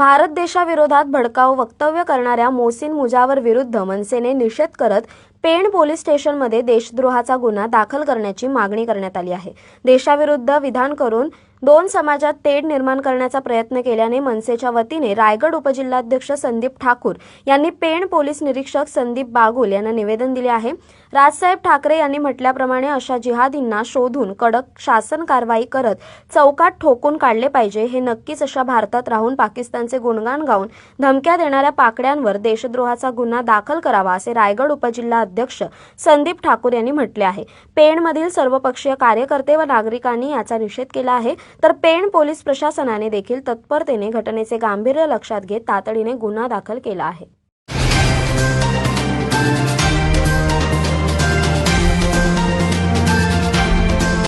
भारत देशाविरोधात भडकाऊ वक्तव्य करणाऱ्या मोहसिन मुजावर विरुद्ध मनसेने निषेध करत पेण पोलीस स्टेशनमध्ये देशद्रोहाचा गुन्हा दाखल करण्याची मागणी करण्यात आली आहे. देशाविरुद्ध विधान करून दोन समाजात तेढ निर्माण करण्याचा प्रयत्न केल्याने मनसेच्या वतीने रायगड उपजिल्हाध्यक्ष संदीप ठाकूर यांनी पेण पोलीस निरीक्षक संदीप बागुल यांना निवेदन दिले आहे. राजसाहेब ठाकरे यांनी म्हटल्याप्रमाणे अशा जिहादींना शोधून कडक शासन कारवाई करत चौकात ठोकून काढले पाहिजे हे नक्कीच अशा भारतात राहून पाकिस्तानचे गुणगान गाऊन धमक्या देणाऱ्या पाकड्यांवर देशद्रोहाचा गुन्हा दाखल करावा असे रायगड उपजिल्हा अध्यक्ष संदीप ठाकूर यांनी म्हटले आहे. पेणमधील सर्वपक्षीय कार्यकर्ते व नागरिकांनी याचा निषेध केला आहे. तर पेण पोलीस प्रशासनाने देखील तत्परतेने घटनेचे गांभीर्य लक्षात घेत तातडीने गुन्हा दाखल केला आहे.